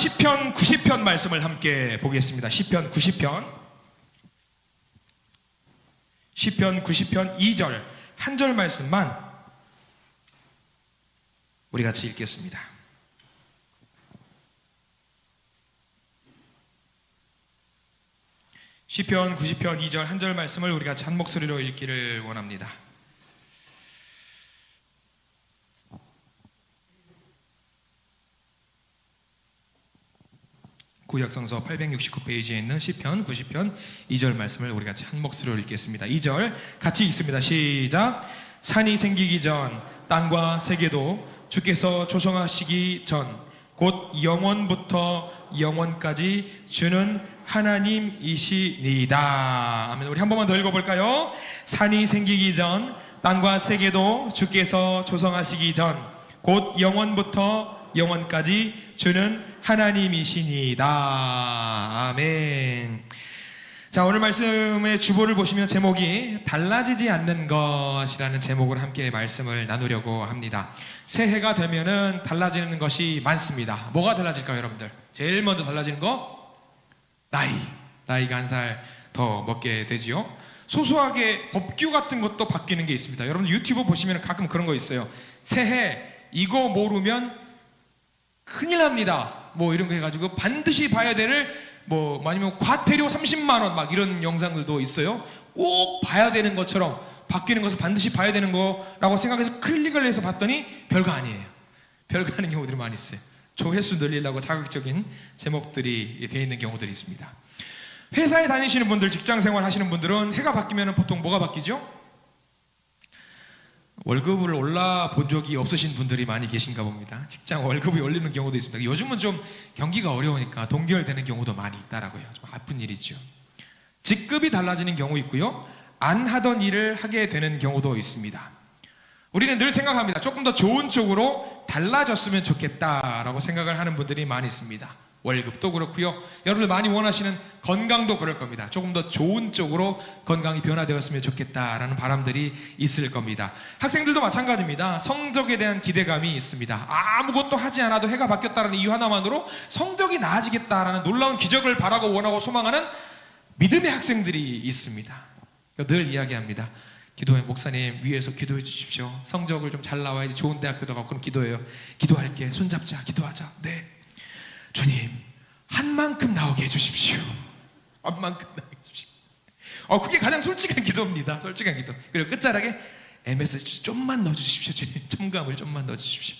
시편 90편 말씀을 함께 보겠습니다. 시편 90편. 시편 90편 2절 한 절 말씀만 우리 같이 읽겠습니다. 시편 90편 2절 한 절 말씀을 우리 같이 한 목소리로 읽기를 원합니다. 구약성서 869페이지에 있는 시편 90편 2절 말씀을 우리 같이 한 목소리로 읽겠습니다. 2절 같이 읽습니다. 시작. 산이 생기기 전 땅과 세계도 주께서 조성하시기 전 곧 영원부터 영원까지 주는 하나님이시니이다. 아멘. 우리 한 번만 더 읽어볼까요? 산이 생기기 전 땅과 세계도 주께서 조성하시기 전 곧 영원부터 영원까지 주는 하나님이시니이다. 아멘. 자, 오늘 말씀의 주보를 보시면 제목이 달라지지 않는 것이라는 제목으로 함께 말씀을 나누려고 합니다. 새해가 되면은 달라지는 것이 많습니다. 뭐가 달라질까요, 여러분들? 제일 먼저 달라지는 거? 나이. 나이가 한 살 더 먹게 되지요. 소소하게 법규 같은 것도 바뀌는 게 있습니다. 여러분 유튜브 보시면 가끔 그런 거 있어요. 새해 이거 모르면 큰일 납니다. 뭐 이런 거 해가지고 반드시 봐야 되는 뭐 아니면 과태료 30만 원 막 이런 영상들도 있어요. 꼭 봐야 되는 것처럼 바뀌는 것을 반드시 봐야 되는 거라고 생각해서 클릭을 해서 봤더니 별거 아니에요. 별거 아닌 경우들이 많이 있어요. 조회수 늘리려고 자극적인 제목들이 돼 있는 경우들이 있습니다. 회사에 다니시는 분들, 직장 생활 하시는 분들은 해가 바뀌면 보통 뭐가 바뀌죠? 월급을 올라 본 적이 없으신 분들이 많이 계신가 봅니다. 직장 월급이 올리는 경우도 있습니다. 요즘은 좀 경기가 어려우니까 동결되는 경우도 많이 있다라고요. 좀 아픈 일이죠. 직급이 달라지는 경우 있고요. 안 하던 일을 하게 되는 경우도 있습니다. 우리는 늘 생각합니다. 조금 더 좋은 쪽으로 달라졌으면 좋겠다라고 생각을 하는 분들이 많이 있습니다. 월급도 그렇고요. 여러분들 많이 원하시는 건강도 그럴 겁니다. 조금 더 좋은 쪽으로 건강이 변화되었으면 좋겠다라는 바람들이 있을 겁니다. 학생들도 마찬가지입니다. 성적에 대한 기대감이 있습니다. 아무것도 하지 않아도 해가 바뀌었다는 이유 하나만으로 성적이 나아지겠다라는 놀라운 기적을 바라고 원하고 소망하는 믿음의 학생들이 있습니다. 늘 이야기합니다. 기도해 목사님 위에서 기도해 주십시오. 성적을 좀 잘 나와야지 좋은 대학교도 가고 그럼 기도해요. 기도할게. 손잡자. 기도하자. 네. 주님 한 만큼 나오게 해주십시오. 한 만큼 나오게 해주십시오. 어 그게 가장 솔직한 기도입니다. 솔직한 기도. 그리고 끝자락에 MS 좀만 넣어주십시오. 주님 첨가물 좀만 넣어주십시오.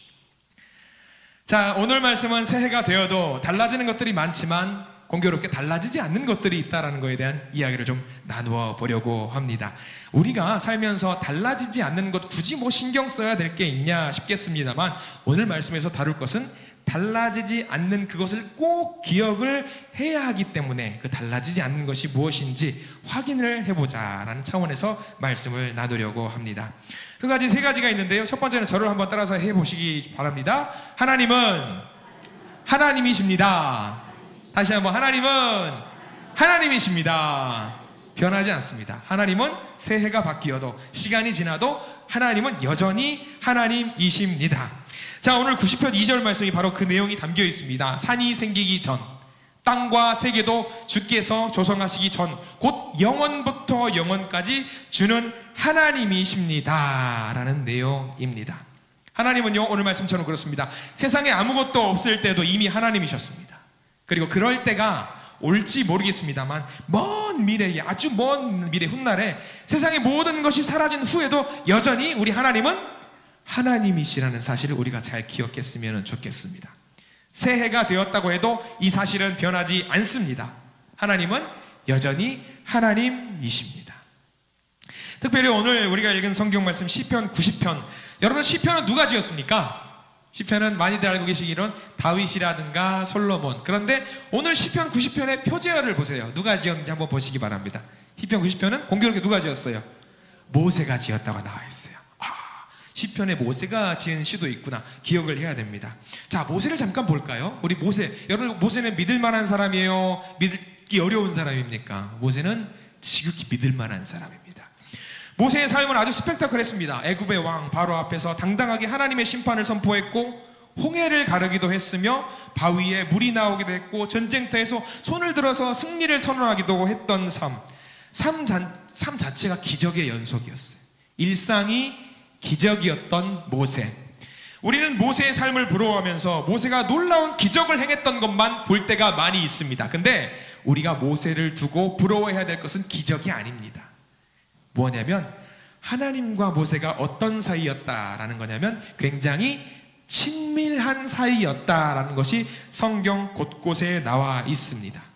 자 오늘 말씀은 새해가 되어도 달라지는 것들이 많지만 공교롭게 달라지지 않는 것들이 있다라는 것에 대한 이야기를 좀 나누어 보려고 합니다. 우리가 살면서 달라지지 않는 것 굳이 뭐 신경 써야 될 게 있냐 싶겠습니다만 오늘 말씀에서 다룰 것은 달라지지 않는 그것을 꼭 기억을 해야 하기 때문에 그 달라지지 않는 것이 무엇인지 확인을 해보자라는 차원에서 말씀을 나누려고 합니다. 그 가지 세 가지가 있는데요. 첫 번째는 저를 한번 따라서 해보시기 바랍니다. 하나님은 하나님이십니다. 다시 한번 하나님은 하나님이십니다. 변하지 않습니다. 하나님은 새해가 바뀌어도 시간이 지나도 하나님은 여전히 하나님이십니다. 자, 오늘 90편 2절 말씀이 바로 그 내용이 담겨 있습니다. 산이 생기기 전, 땅과 세계도 주께서 조성하시기 전, 곧 영원부터 영원까지 주는 하나님이십니다. 라는 내용입니다. 하나님은요, 오늘 말씀처럼 그렇습니다. 세상에 아무것도 없을 때도 이미 하나님이셨습니다. 그리고 그럴 때가 올지 모르겠습니다만, 먼 미래에, 아주 먼 미래 훗날에 세상의 모든 것이 사라진 후에도 여전히 우리 하나님은 하나님이시라는 사실을 우리가 잘 기억했으면 좋겠습니다. 새해가 되었다고 해도 이 사실은 변하지 않습니다. 하나님은 여전히 하나님이십니다. 특별히 오늘 우리가 읽은 성경 말씀 시편 90편. 여러분 시편은 누가 지었습니까? 시편은 많이들 알고 계시기로는 다윗이라든가 솔로몬. 그런데 오늘 시편 90편의 표제어를 보세요. 누가 지었는지 한번 보시기 바랍니다. 시편 90편은 공교롭게 누가 지었어요? 모세가 지었다고 나와 있어요. 아, 시편에 모세가 지은 시도 있구나. 기억을 해야 됩니다. 자, 모세를 잠깐 볼까요? 우리 모세. 여러분 모세는 믿을 만한 사람이에요? 믿기 어려운 사람입니까? 모세는 지극히 믿을 만한 사람입니다. 모세의 삶은 아주 스펙타클했습니다. 애굽의 왕 바로 앞에서 당당하게 하나님의 심판을 선포했고 홍해를 가르기도 했으며 바위에 물이 나오기도 했고 전쟁터에서 손을 들어서 승리를 선언하기도 했던 삶. 삶, 자, 삶 자체가 기적의 연속이었어요. 일상이 기적이었던 모세. 우리는 모세의 삶을 부러워하면서 모세가 놀라운 기적을 행했던 것만 볼 때가 많이 있습니다. 근데 우리가 모세를 두고 부러워해야 될 것은 기적이 아닙니다. 뭐냐면 하나님과 모세가 어떤 사이였다라는 거냐면 굉장히 친밀한 사이였다라는 것이 성경 곳곳에 나와 있습니다.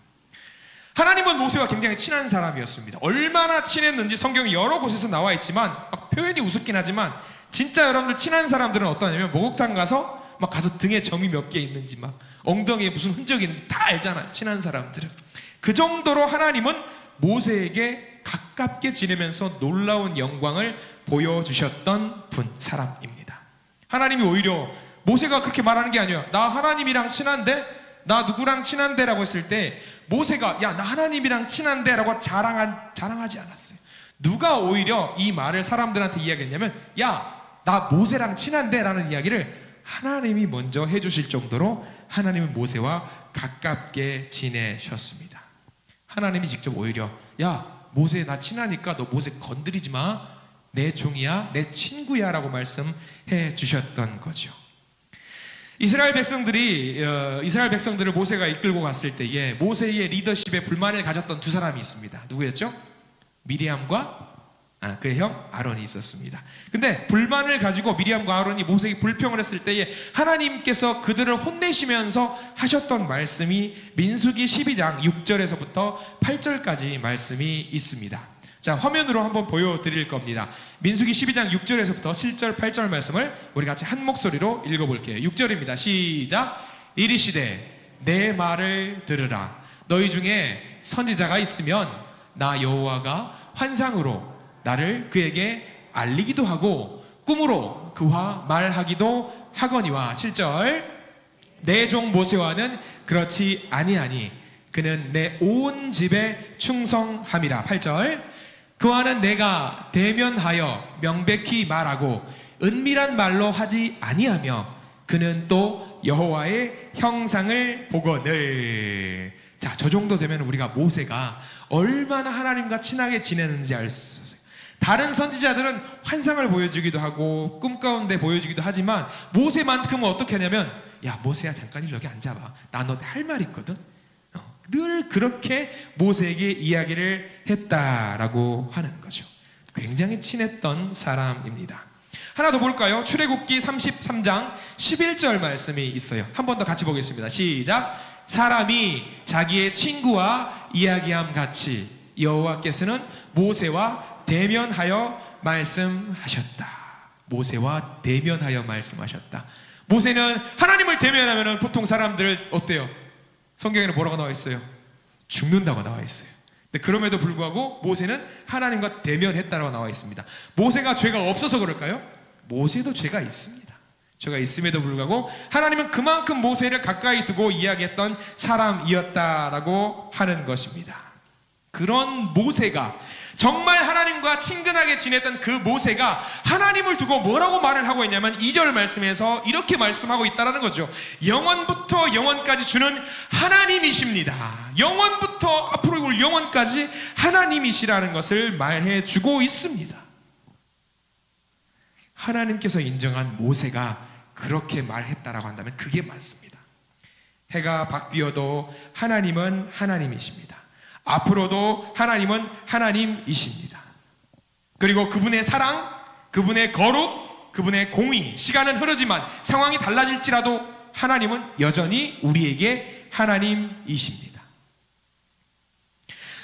하나님은 모세와 굉장히 친한 사람이었습니다. 얼마나 친했는지 성경이 여러 곳에서 나와 있지만 막 표현이 우습긴 하지만 진짜 여러분들 친한 사람들은 어떠냐면 목욕탕 가서 막 가서 등에 점이 몇 개 있는지 막 엉덩이에 무슨 흔적이 있는지 다 알잖아요. 친한 사람들은 그 정도로 하나님은 모세에게 가깝게 지내면서 놀라운 영광을 보여주셨던 분 사람입니다. 하나님이 오히려 모세가 그렇게 말하는 게 아니에요. 나 하나님이랑 친한데 나 누구랑 친한데라고 했을 때 모세가 야 나 하나님이랑 친한데라고 자랑한 자랑하지 않았어요. 누가 오히려 이 말을 사람들한테 이야기했냐면 야 나 모세랑 친한데라는 이야기를 하나님이 먼저 해주실 정도로 하나님은 모세와 가깝게 지내셨습니다. 하나님이 직접 오히려 야 모세 나 친하니까 너 모세 건드리지 마. 내 종이야, 내 친구야라고 말씀해 주셨던 거죠. 이스라엘 백성들이 어, 이스라엘 백성들을 모세가 이끌고 갔을 때에 모세의 리더십에 불만을 가졌던 두 사람이 있습니다. 누구였죠? 미리암과 아, 그의 형 아론이 있었습니다. 근데 불만을 가지고 미리암과 아론이 모세에게 불평을 했을 때에 하나님께서 그들을 혼내시면서 하셨던 말씀이 민수기 12장 6절에서부터 8절까지 말씀이 있습니다. 자, 화면으로 한번 보여드릴 겁니다. 민수기 12장 6절에서부터 7절, 8절 말씀을 우리 같이 한 목소리로 읽어볼게요. 6절입니다. 시작. 이리시되 내 말을 들으라. 너희 중에 선지자가 있으면 나 여호와가 환상으로 나를 그에게 알리기도 하고 꿈으로 그와 말하기도 하거니와 7절 내 종 모세와는 그렇지 아니하니 그는 내 온 집에 충성함이라 8절 그와는 내가 대면하여 명백히 말하고 은밀한 말로 하지 아니하며 그는 또 여호와의 형상을 보거늘. 자 저 정도 되면 우리가 모세가 얼마나 하나님과 친하게 지내는지 알 수 있어요. 다른 선지자들은 환상을 보여주기도 하고 꿈 가운데 보여주기도 하지만 모세만큼은 어떻게 하냐면 야 모세야 잠깐 여기 앉아봐. 나 너 할 말 있거든. 어, 늘 그렇게 모세에게 이야기를 했다라고 하는 거죠 굉장히 친했던 사람입니다 하나 더 볼까요 출애굽기 33장 11절 말씀이 있어요 한 번 더 같이 보겠습니다 시작 사람이 자기의 친구와 이야기함 같이 여호와께서는 모세와 대면하여 말씀하셨다. 모세와 대면하여 말씀하셨다. 모세는 하나님을 대면하면 보통 사람들 어때요? 성경에는 뭐라고 나와 있어요? 죽는다고 나와 있어요. 근데 그럼에도 불구하고 모세는 하나님과 대면했다고 나와 있습니다. 모세가 죄가 없어서 그럴까요? 모세도 죄가 있습니다. 죄가 있음에도 불구하고 하나님은 그만큼 모세를 가까이 두고 이야기했던 사람이었다라고 하는 것입니다. 그런 모세가 정말 하나님과 친근하게 지냈던 그 모세가 하나님을 두고 뭐라고 말을 하고 있냐면 2절 말씀에서 이렇게 말씀하고 있다라는 거죠. 영원부터 영원까지 주는 하나님이십니다. 영원부터 앞으로 올 영원까지 하나님이시라는 것을 말해 주고 있습니다. 하나님께서 인정한 모세가 그렇게 말했다라고 한다면 그게 맞습니다. 해가 바뀌어도 하나님은 하나님이십니다. 앞으로도 하나님은 하나님이십니다. 그리고 그분의 사랑, 그분의 거룩, 그분의 공의, 시간은 흐르지만 상황이 달라질지라도 하나님은 여전히 우리에게 하나님이십니다.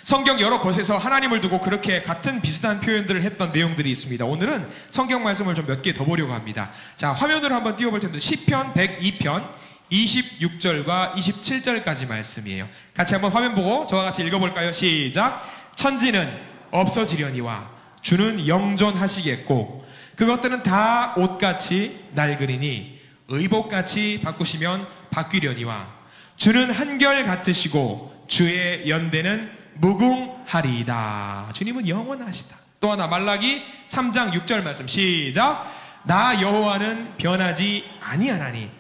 성경 여러 곳에서 하나님을 두고 그렇게 같은 비슷한 표현들을 했던 내용들이 있습니다. 오늘은 성경 말씀을 좀 몇 개 더 보려고 합니다. 자, 화면으로 한번 띄워볼 텐데 시편 102편 26절과 27절까지 말씀이에요. 같이 한번 화면 보고 저와 같이 읽어볼까요? 시작. 천지는 없어지려니와 주는 영존하시겠고 그것들은 다 옷같이 낡으리니 의복같이 바꾸시면 바뀌려니와 주는 한결 같으시고 주의 연대는 무궁하리이다. 주님은 영원하시다. 또 하나 말라기 3장 6절 말씀 시작. 나 여호와는 변하지 아니하나니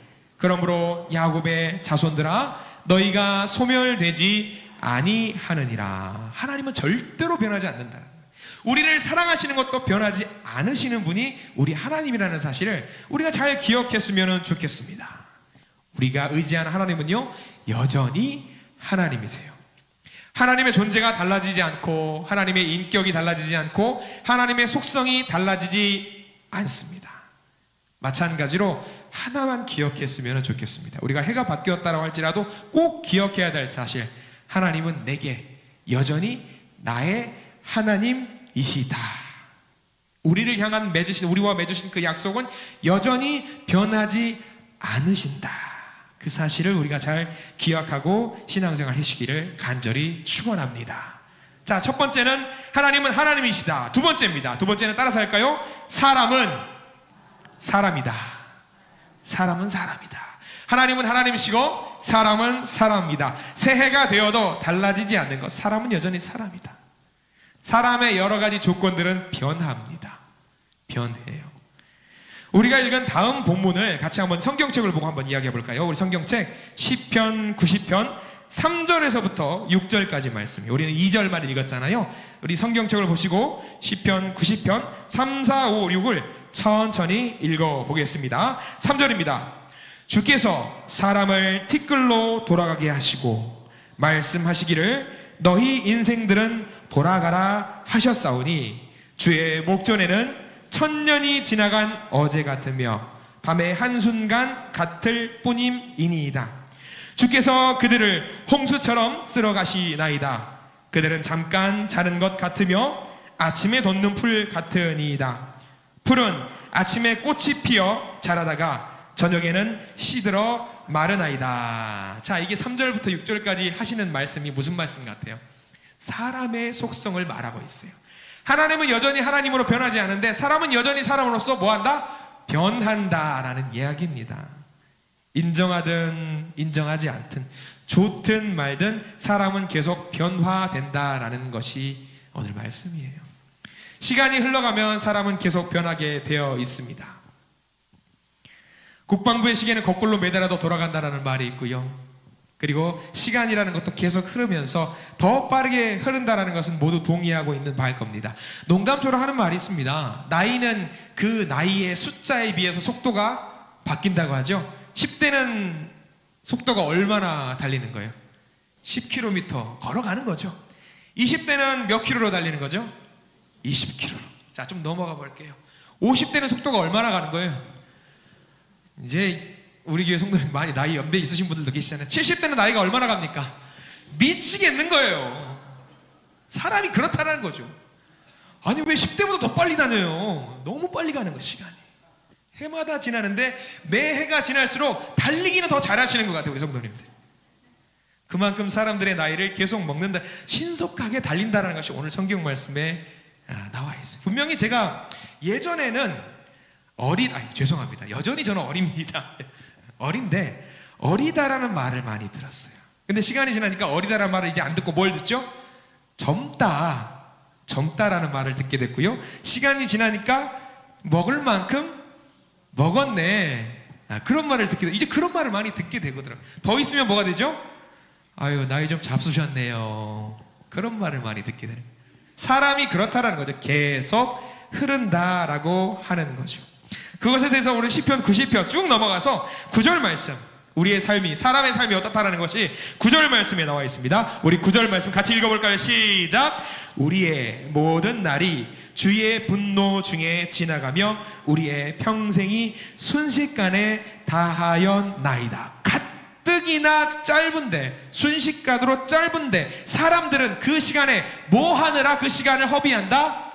그러므로 야곱의 자손들아 너희가 소멸되지 아니하느니라. 하나님은 절대로 변하지 않는다. 우리를 사랑하시는 것도 변하지 않으시는 분이 우리 하나님이라는 사실을 우리가 잘 기억했으면 좋겠습니다. 우리가 의지하는 하나님은요, 여전히 하나님이세요. 하나님의 존재가 달라지지 않고, 하나님의 인격이 달라지지 않고, 하나님의 속성이 달라지지 않습니다. 마찬가지로 하나만 기억했으면 좋겠습니다. 우리가 해가 바뀌었다고 할지라도 꼭 기억해야 될 사실. 하나님은 내게 여전히 나의 하나님이시다. 우리를 향한 맺으신 우리와 맺으신 그 약속은 여전히 변하지 않으신다. 그 사실을 우리가 잘 기억하고 신앙생활 하시기를 간절히 축원합니다. 자, 첫 번째는 하나님은 하나님이시다. 두 번째입니다. 두 번째는 따라서 할까요? 사람은 사람이다. 사람은 사람이다. 하나님은 하나님이시고 사람은 사람입니다. 새해가 되어도 달라지지 않는 것. 사람은 여전히 사람이다. 사람의 여러 가지 조건들은 변합니다. 변해요. 우리가 읽은 다음 본문을 같이 한번 성경책을 보고 한번 이야기해 볼까요? 우리 성경책 10편, 90편 3절에서부터 6절까지 말씀이 우리는 2절만 읽었잖아요. 우리 성경책을 보시고 10편, 90편 3, 4, 5, 6을 천천히 읽어 보겠습니다. 3절입니다. 주께서 사람을 티끌로 돌아가게 하시고 말씀하시기를 너희 인생들은 돌아가라 하셨사오니 주의 목전에는 천년이 지나간 어제 같으며 밤의 한순간 같을 뿐임이니이다. 주께서 그들을 홍수처럼 쓸어 가시나이다. 그들은 잠깐 자는 것 같으며 아침에 돋는 풀 같으니이다. 풀은 아침에 꽃이 피어 자라다가 저녁에는 시들어 마르나이다. 자, 이게 3절부터 6절까지 하시는 말씀이 무슨 말씀 같아요? 사람의 속성을 말하고 있어요. 하나님은 여전히 하나님으로 변하지 않은데 사람은 여전히 사람으로서 뭐한다? 변한다라는 이야기입니다. 인정하든 인정하지 않든 좋든 말든 사람은 계속 변화된다라는 것이 오늘 말씀이에요. 시간이 흘러가면 사람은 계속 변하게 되어 있습니다. 국방부의 시계는 거꾸로 매달아도 돌아간다라는 말이 있고요. 그리고 시간이라는 것도 계속 흐르면서 더 빠르게 흐른다라는 것은 모두 동의하고 있는 바일 겁니다. 농담처럼 하는 말이 있습니다. 나이는 그 나이의 숫자에 비해서 속도가 바뀐다고 하죠. 10대는 속도가 얼마나 달리는 거예요? 10km 걸어가는 거죠. 20대는 몇 킬로로 달리는 거죠? 20km로. 자, 좀 넘어가 볼게요. 50대는 속도가 얼마나 가는 거예요? 이제 우리 교회 성도님 많이 나이 연배 있으신 분들도 계시잖아요. 70대는 나이가 얼마나 갑니까? 미치겠는 거예요. 사람이 그렇다는 거죠. 아니 왜 10대보다 더 빨리 다녀요? 너무 빨리 가는 거 시간이. 해마다 지나는데 매 해가 지날수록 달리기는 더 잘하시는 것 같아요 우리 성도님들. 그만큼 사람들의 나이를 계속 먹는다, 신속하게 달린다는 것이 오늘 성경 말씀에 아, 나와 있어요. 분명히 제가 예전에는 어린, 아니 죄송합니다. 여전히 저는 어립니다. 어린데 어리다라는 말을 많이 들었어요. 근데 시간이 지나니까 어리다라는 말을 이제 안 듣고 뭘 듣죠? 젊다, 젊다라는 말을 듣게 됐고요. 시간이 지나니까 먹을 만큼 먹었네. 아, 그런 말을 듣게 돼. 이제 그런 말을 많이 듣게 되거든요. 더 있으면 뭐가 되죠? 아유 나이 좀 잡수셨네요. 그런 말을 많이 듣게 되는. 사람이 그렇다라는 거죠. 계속 흐른다라고 하는 거죠. 그것에 대해서 오늘 시편 90편 쭉 넘어가서 9절 말씀. 우리의 삶이 사람의 삶이 어떻다라는 것이 9절 말씀에 나와 있습니다. 우리 9절 말씀 같이 읽어볼까요? 시작. 우리의 모든 날이 주의 분노 중에 지나가며 우리의 평생이 순식간에 다하였나이다. 가뜩이나 짧은데 순식간으로 짧은데 사람들은 그 시간에 뭐 하느라 그 시간을 허비한다?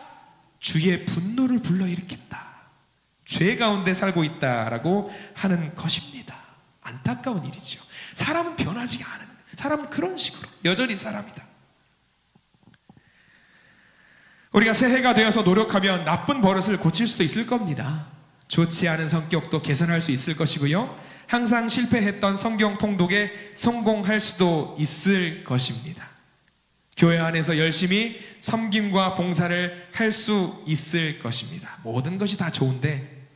주의 분노를 불러일으킨다. 죄 가운데 살고 있다라고 하는 것입니다. 안타까운 일이죠. 사람은 변하지 않은 사람은 그런 식으로 여전히 사람이다. 우리가 새해가 되어서 노력하면 나쁜 버릇을 고칠 수도 있을 겁니다. 좋지 않은 성격도 개선할 수 있을 것이고요. 항상 실패했던 성경 통독에 성공할 수도 있을 것입니다. 교회 안에서 열심히 섬김과 봉사를 할 수 있을 것입니다. 모든 것이 다 좋은데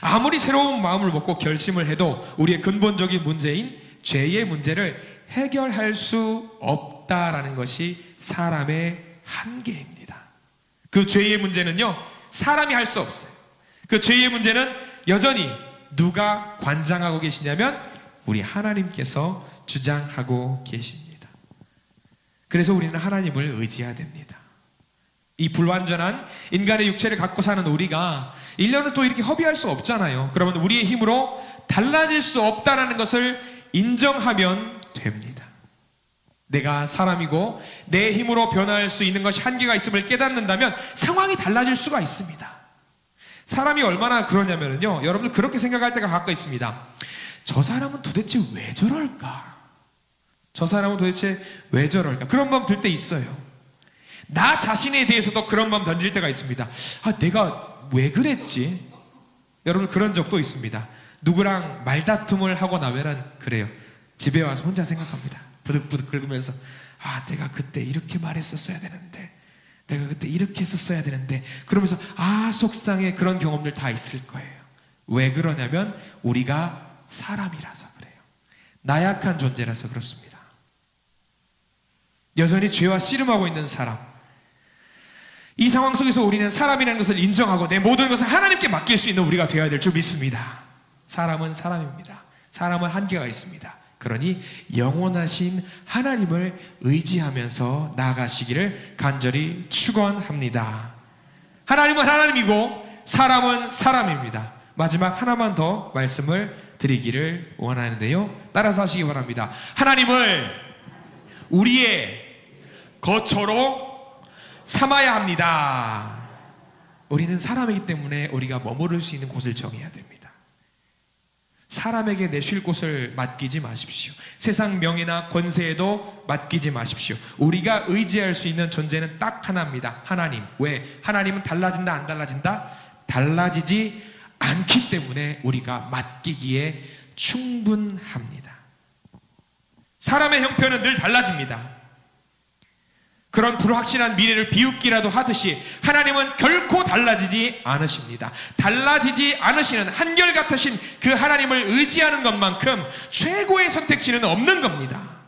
아무리 새로운 마음을 먹고 결심을 해도 우리의 근본적인 문제인 죄의 문제를 해결할 수 없다라는 것이 사람의 한계입니다. 그 죄의 문제는요, 사람이 할 수 없어요. 그 죄의 문제는 여전히 누가 관장하고 계시냐면 우리 하나님께서 주장하고 계십니다. 그래서 우리는 하나님을 의지해야 됩니다. 이 불완전한 인간의 육체를 갖고 사는 우리가 1년을 또 이렇게 허비할 수 없잖아요. 그러면 우리의 힘으로 달라질 수 없다라는 것을 인정하면 됩니다. 내가 사람이고 내 힘으로 변화할 수 있는 것이 한계가 있음을 깨닫는다면 상황이 달라질 수가 있습니다. 사람이 얼마나 그러냐면요. 여러분들 그렇게 생각할 때가 가끔 있습니다. 저 사람은 도대체 왜 저럴까? 저 사람은 도대체 왜 저럴까? 그런 마음 들 때 있어요. 나 자신에 대해서도 그런 마음 던질 때가 있습니다. 아, 내가 왜 그랬지? 여러분 그런 적도 있습니다. 누구랑 말다툼을 하고 나면은 그래요. 집에 와서 혼자 생각합니다. 부득부득 긁으면서 아, 내가 그때 이렇게 말했었어야 되는데. 내가 그때 이렇게 했었어야 되는데. 그러면서 아, 속상해 그런 경험들 다 있을 거예요. 왜 그러냐면 우리가 사람이라서 그래요. 나약한 존재라서 그렇습니다. 여전히 죄와 씨름하고 있는 사람. 이 상황 속에서 우리는 사람이라는 것을 인정하고 내 모든 것을 하나님께 맡길 수 있는 우리가 되어야 될 줄 믿습니다. 사람은 사람입니다. 사람은 한계가 있습니다. 그러니 영원하신 하나님을 의지하면서 나아가시기를 간절히 축원합니다. 하나님은 하나님이고 사람은 사람입니다. 마지막 하나만 더 말씀을 드리기를 원하는데요. 따라서 하시기 바랍니다. 하나님을 우리의 거처로 삼아야 합니다. 우리는 사람이기 때문에 우리가 머무를 수 있는 곳을 정해야 됩니다. 사람에게 내쉴 곳을 맡기지 마십시오. 세상 명예나 권세에도 맡기지 마십시오. 우리가 의지할 수 있는 존재는 딱 하나입니다. 하나님. 왜? 하나님은 달라진다, 안 달라진다? 달라지지 않기 때문에 우리가 맡기기에 충분합니다. 사람의 형편은 늘 달라집니다. 그런 불확실한 미래를 비웃기라도 하듯이 하나님은 결코 달라지지 않으십니다. 달라지지 않으시는 한결같으신 그 하나님을 의지하는 것만큼 최고의 선택지는 없는 겁니다.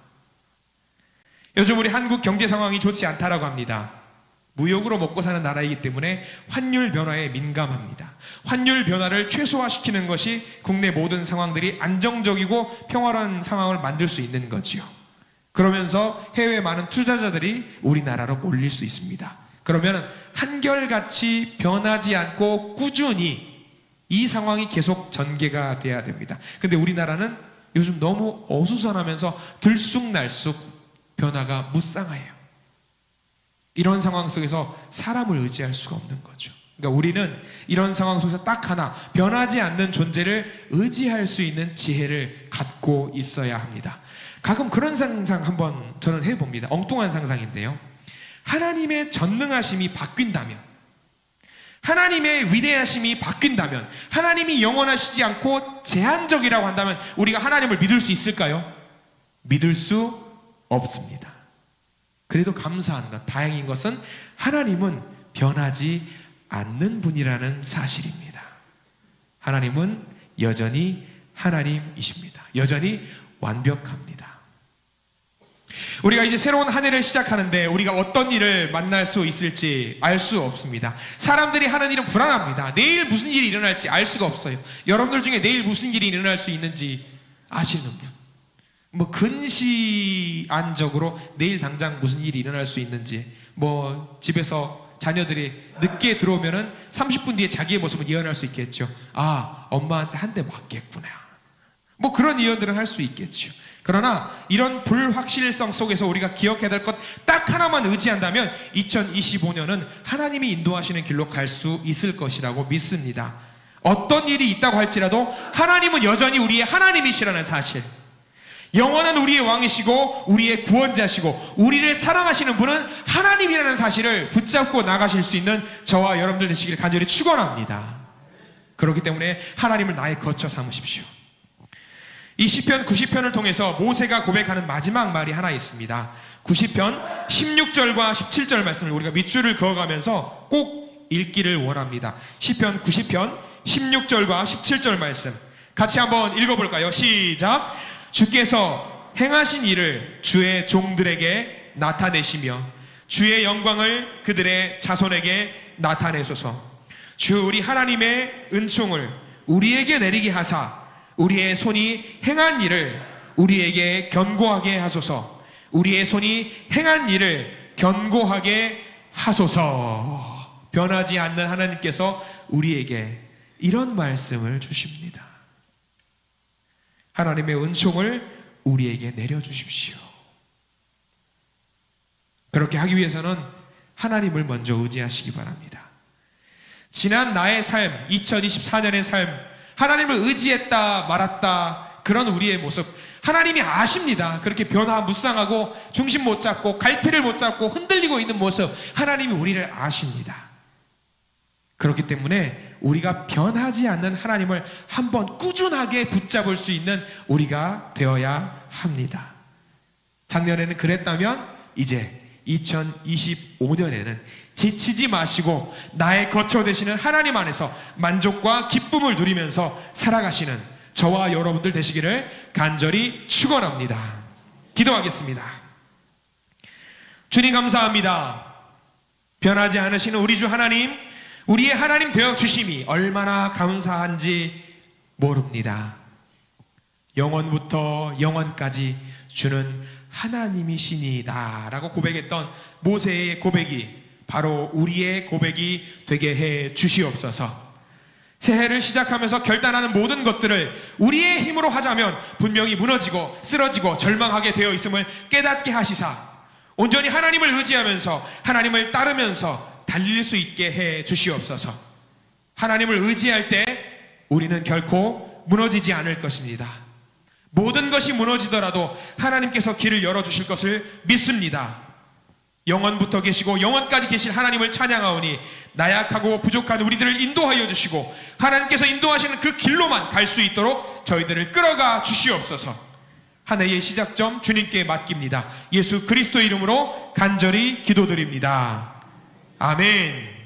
요즘 우리 한국 경제 상황이 좋지 않다라고 합니다. 무역으로 먹고 사는 나라이기 때문에 환율 변화에 민감합니다. 환율 변화를 최소화시키는 것이 국내 모든 상황들이 안정적이고 평화로운 상황을 만들 수 있는 거지요. 그러면서 해외 많은 투자자들이 우리나라로 몰릴 수 있습니다. 그러면 한결같이 변하지 않고 꾸준히 이 상황이 계속 전개가 돼야 됩니다. 근데 우리나라는 요즘 너무 어수선하면서 들쑥날쑥 변화가 무쌍해요. 이런 상황 속에서 사람을 의지할 수가 없는 거죠. 그러니까 우리는 이런 상황 속에서 딱 하나 변하지 않는 존재를 의지할 수 있는 지혜를 갖고 있어야 합니다. 가끔 그런 상상 한번 저는 해봅니다. 엉뚱한 상상인데요. 하나님의 전능하심이 바뀐다면, 하나님의 위대하심이 바뀐다면, 하나님이 영원하시지 않고 제한적이라고 한다면 우리가 하나님을 믿을 수 있을까요? 믿을 수 없습니다. 그래도 감사한 것, 다행인 것은 하나님은 변하지 않는 분이라는 사실입니다. 하나님은 여전히 하나님이십니다. 여전히 완벽합니다. 우리가 이제 새로운 한 해를 시작하는데 우리가 어떤 일을 만날 수 있을지 알 수 없습니다. 사람들이 하는 일은 불안합니다. 내일 무슨 일이 일어날지 알 수가 없어요. 여러분들 중에 내일 무슨 일이 일어날 수 있는지 아시는 분? 뭐 근시안적으로 내일 당장 무슨 일이 일어날 수 있는지 뭐 집에서 자녀들이 늦게 들어오면은 30분 뒤에 자기의 모습을 예언할 수 있겠죠. 아, 엄마한테 한 대 맞겠구나. 뭐 그런 예언들은 할 수 있겠죠. 그러나 이런 불확실성 속에서 우리가 기억해야 될 것 딱 하나만 의지한다면 2025년은 하나님이 인도하시는 길로 갈 수 있을 것이라고 믿습니다. 어떤 일이 있다고 할지라도 하나님은 여전히 우리의 하나님이시라는 사실. 영원한 우리의 왕이시고 우리의 구원자시고 우리를 사랑하시는 분은 하나님이라는 사실을 붙잡고 나가실 수 있는 저와 여러분들 되시길 간절히 축원합니다. 그렇기 때문에 하나님을 나의 거처 삼으십시오. 이 시편 90편을 통해서 모세가 고백하는 마지막 말이 하나 있습니다. 90편 16절과 17절 말씀을 우리가 밑줄을 그어가면서 꼭 읽기를 원합니다. 시편 90편 16절과 17절 말씀 같이 한번 읽어볼까요? 시작. 주께서 행하신 일을 주의 종들에게 나타내시며 주의 영광을 그들의 자손에게 나타내소서. 주 우리 하나님의 은총을 우리에게 내리게 하사 우리의 손이 행한 일을 우리에게 견고하게 하소서. 우리의 손이 행한 일을 견고하게 하소서. 변하지 않는 하나님께서 우리에게 이런 말씀을 주십니다. 하나님의 은총을 우리에게 내려주십시오. 그렇게 하기 위해서는 하나님을 먼저 의지하시기 바랍니다. 지난 나의 삶, 2024년의 삶, 하나님을 의지했다 말았다 그런 우리의 모습 하나님이 아십니다. 그렇게 변화 무쌍하고 중심 못 잡고 갈피를 못 잡고 흔들리고 있는 모습 하나님이 우리를 아십니다. 그렇기 때문에 우리가 변하지 않는 하나님을 한번 꾸준하게 붙잡을 수 있는 우리가 되어야 합니다. 작년에는 그랬다면 이제 2025년에는 지치지 마시고 나의 거처 되시는 하나님 안에서 만족과 기쁨을 누리면서 살아가시는 저와 여러분들 되시기를 간절히 축원합니다. 기도하겠습니다. 주님 감사합니다. 변하지 않으시는 우리 주 하나님, 우리의 하나님 되어 주심이 얼마나 감사한지 모릅니다. 영원부터 영원까지 주는 하나님이시니다라고 고백했던 모세의 고백이 바로 우리의 고백이 되게 해 주시옵소서. 새해를 시작하면서 결단하는 모든 것들을 우리의 힘으로 하자면 분명히 무너지고 쓰러지고 절망하게 되어 있음을 깨닫게 하시사 온전히 하나님을 의지하면서 하나님을 따르면서 달릴 수 있게 해 주시옵소서. 하나님을 의지할 때 우리는 결코 무너지지 않을 것입니다. 모든 것이 무너지더라도 하나님께서 길을 열어주실 것을 믿습니다. 영원부터 계시고 영원까지 계실 하나님을 찬양하오니 나약하고 부족한 우리들을 인도하여 주시고 하나님께서 인도하시는 그 길로만 갈 수 있도록 저희들을 끌어가 주시옵소서. 한 해의 시작점 주님께 맡깁니다. 예수 그리스도 이름으로 간절히 기도드립니다. 아멘.